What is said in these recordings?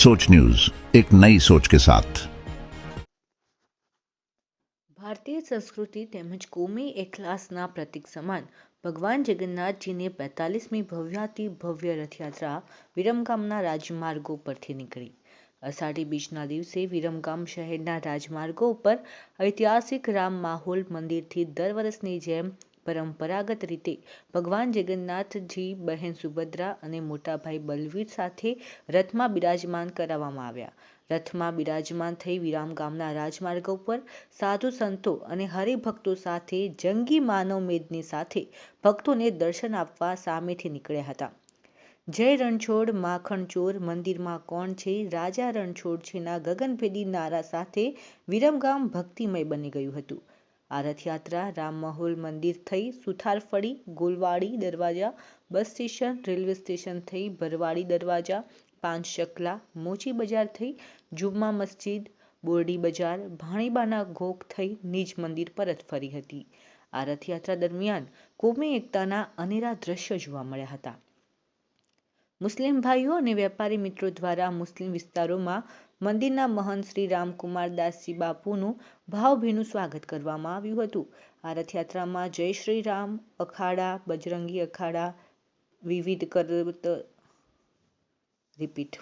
सोच न्यूज एक नई सोच के साथ ભારતીય સંસ્કૃતિ તેમજ કોમી એકલાસના પ્રતીક સમાન ભગવાન જગન્નાથજીની બેતાલીસમી ભવ્યાતિ ભવ્ય રથયાત્રા વિરમગામના રાજમાર્ગો પરથી નીકળી અષાઢી બીજના દિવસે વિરમગામ શહેરના રાજમાર્ગો ઉપર ઐતિહાસિક રામ માહોલ મંદિરથી દર વર્ષની જેમ પરંપરાગત રીતે ભગવાન જગન્નાથજી, બહેન સુભદ્રા અને મોટાભાઈ બલવીર સાથે રથમાં બિરાજમાન કરાવવામાં આવ્યા. રથમાં બિરાજમાન થઈ વિરામ ગામના રાજમાર્ગ ઉપર સાધુ સંતો અને હરિભક્તો સાથે જંગી માનવ મેદની સાથે ભક્તોને દર્શન આપવા સામેથી નીકળ્યા હતા. જય રણછોડ માખણ ચોર મંદિરમાં કોણ છે? રાજા રણછોડ છેના ગગનભેદી નારા સાથે વિરમગામ ભક્તિમય બની ગયું હતું. આ રથયાત્રા રામમહોલ મંદિર થઈ સુથારફળી ગોલવાડી દરવાજા, બસ સ્ટેશન, રેલવે સ્ટેશન થઈ ભરવાડી દરવાજા પાંચ શકલા મોચી બજાર થઈ જુમ્મા મસ્જિદ, બોરડી બજાર, ભાણીબાના ઘોક થઈ નિજ મંદિર પરત ફરી હતી. આ રથયાત્રા દરમિયાન કોમી એકતાના અનેરા દ્રશ્યો જોવા મળ્યા હતા. મુસ્લિમ ભાઈઓ અને વેપારી મિત્રો દ્વારા મુસ્લિમ વિસ્તારોમાં મંદિરના મહંત શ્રી રામકુમાર દાસજી બાપુનું ભાવભીનું સ્વાગત કરવામાં આવ્યું હતું. આ રથયાત્રામાં જય શ્રી રામ, અખાડા, બજરંગી અખાડા, વિવિધ કરત, રિપીટ.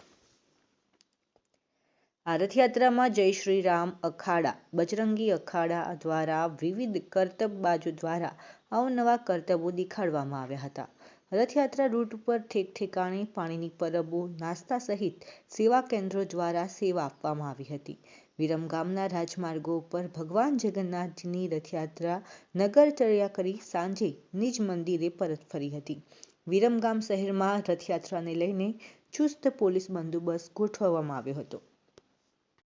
આ રથયાત્રામાં જય શ્રી રામ, અખાડા, બજરંગી અખાડા દ્વારા વિવિધ કરતબ બાજુ દ્વારા અવનવા કરતબો દેખાડવામાં આવ્યા હતા. રથયાત્રા રૂટ પર ઠેક ઠેકાણે પાણીની પરબો, નાસ્તા સહિત સેવા કેન્દ્રો દ્વારા સેવા આપવામાં આવી હતી. વિરમગામના રાજમાર્ગો ઉપર ભગવાન જગન્નાથજીની રથયાત્રા નગરચર્યા કરી સાંજે નિજ મંદિરે પરત ફરી હતી. વિરમગામ શહેરમાં રથયાત્રાને લઈને ચુસ્ત પોલીસ બંદોબસ્ત ગોઠવવામાં આવ્યો હતો.